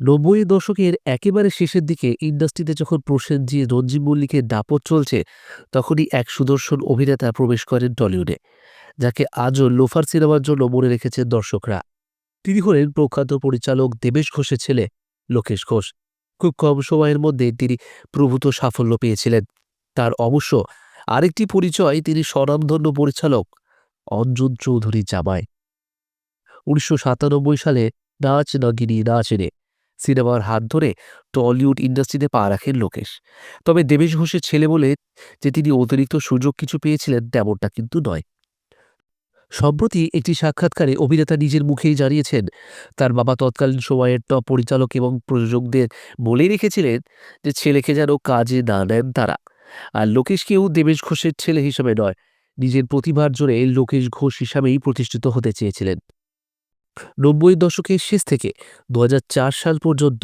নব্বই দশকের একেবারে শেষের দিকে ইন্ডাস্ট্রিতে যখন প্রসেনজি, রঞ্জিত মল্লিকের দাপট চলছে, তখনই এক সুদর্শন অভিনেতা প্রবেশ করেন টলিউডে, যাকে আজও লোফার সিনেমার জন্য মনে রেখেছেন দর্শকরা। তিনি হলেন প্রখ্যাত পরিচালক দেবেশ ঘোষের ছেলে লোকেশ ঘোষ। খুব কম সময়ের মধ্যে তিনি প্রভূত সাফল্য পেয়েছিলেন। তার অবশ্য আরেকটি পরিচয় তিনি স্বনামধন্য পরিচালক অঞ্জন চৌধুরী জামায় উনিশশো সাতানব্বই সালে নাচ নগিনী নাচ রে সিনেমার হাত ধরে টলিউড ইন্ডাস্ট্রিতে পা রাখেন লোকেশ। তবে দেবেশ ঘোষের ছেলে বলে যে তিনি অতিরিক্ত সুযোগ কিছু পেয়েছিলেন তেমনটা কিন্তু নয়। সম্প্রতি একটি সাক্ষাৎকারে অভিনেতা নিজের মুখেই জানিয়েছেন, তার বাবা তৎকালীন সময়ের টপ পরিচালক এবং প্রযোজকদের বলেই রেখেছিলেন যে ছেলেকে যেন কাজে না নেন তারা। আর লোকেশকেও দেবেশ ঘোষের ছেলে হিসেবে নয়, নিজের প্রতিভার জোরে লোকেশ ঘোষ হিসাবেই প্রতিষ্ঠিত হতে চেয়েছিলেন। নব্বই দশকের শেষ থেকে দু হাজার চার সাল পর্যন্ত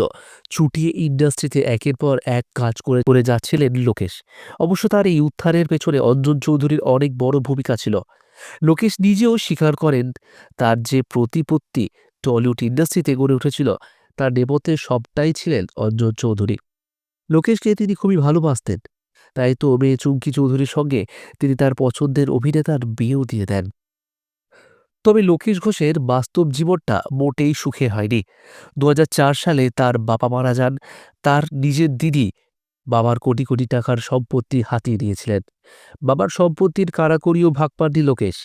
চুটিয়ে ইন্ডাস্ট্রিতে একের পর এক কাজ করে করে যাচ্ছিলেন লোকেশ। অবশ্য তার এই উত্থানের পেছনে অঞ্জন চৌধুরীর অনেক বড় ভূমিকা ছিল। লোকেশ নিজেও স্বীকার করেন, তার যে প্রতিপত্তি টলিউড ইন্ডাস্ট্রিতে গড়ে উঠেছিল, তার নেপথ্যে সবটাই ছিলেন অঞ্জন চৌধুরী। লোকেশকে তিনি খুবই ভালোবাসতেন, তাই তো মেয়ে চুমকি চৌধুরীর সঙ্গে তিনি তার পছন্দের অভিনেতার বিয়েও দিয়ে দেন। তবে লোকেশ ঘোষের বাস্তব জীবনটা মোটেই সুখে হয়নি। দু হাজার চার সালে তার বাবা মারা যান। তার নিজের দিদি বাবার কোটি কোটি টাকার সম্পত্তি হাতিয়ে দিয়েছিলেন। বাবার সম্পত্তির কারাকরিও ভাগ পাননি লোকেশ।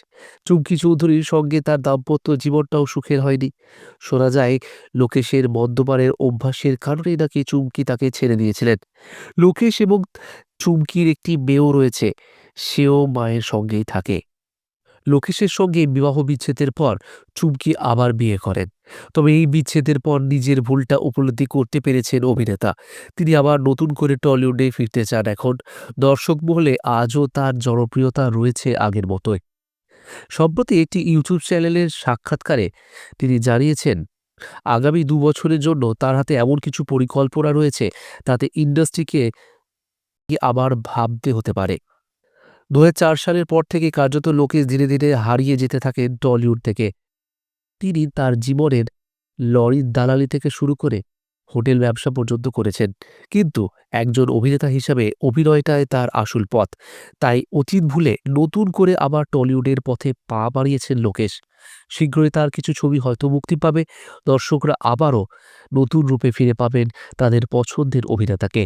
চুমকি চৌধুরীর সঙ্গে তার দাম্পত্য জীবনটাও সুখের হয়নি। শোনা যায়, লোকেশের মদ্যপানের অভ্যাসের কারণেই নাকি চুমকি তাকে ছেড়ে দিয়েছিলেন। লোকেশ এবং চুমকির একটি মেয়েও রয়েছে। সেও মায়ের সঙ্গেই থাকে। লোকেশের সঙ্গে বিবাহ বিচ্ছেদের পর চুমকি আবার বিয়ে করেন। তবে এই বিচ্ছেদের পর নিজের ভুলটা উপলব্ধি করতে পেরেছেন অভিনেতা। তিনি আবার নতুন করে টলিউডে ফিরতে চান এখন। দর্শক মহলে আজও তার জনপ্রিয়তা রয়েছে আগের মতোই। সম্প্রতি একটি ইউটিউব চ্যানেলের সাক্ষাৎকারে তিনি জানিয়েছেন, আগামী দু বছরের জন্য তার হাতে এমন কিছু পরিকল্পনা রয়েছে, তাতে ইন্ডাস্ট্রিকে আবার ভাবতে হতে পারে। দু হাজার চার সালের পর থেকে কার্যত লোকেশ ধীরে ধীরে হারিয়ে যেতে থাকে টলিউড থেকে। তিনি তার জীবনের লরির দালালি থেকে শুরু করে হোটেল ব্যবসা পর্যন্ত করেছেন। কিন্তু একজন অভিনেতা হিসাবে অভিনয়টায় তার আসল পথ। তাই অতীত ভুলে নতুন করে আবার টলিউডের পথে পা বাড়িয়েছেন লোকেশ। শীঘ্রই তার কিছু ছবি হয়তো মুক্তি পাবে। দর্শকরা আবারও নতুন রূপে ফিরে পাবেন তাদের পছন্দের অভিনেতাকে।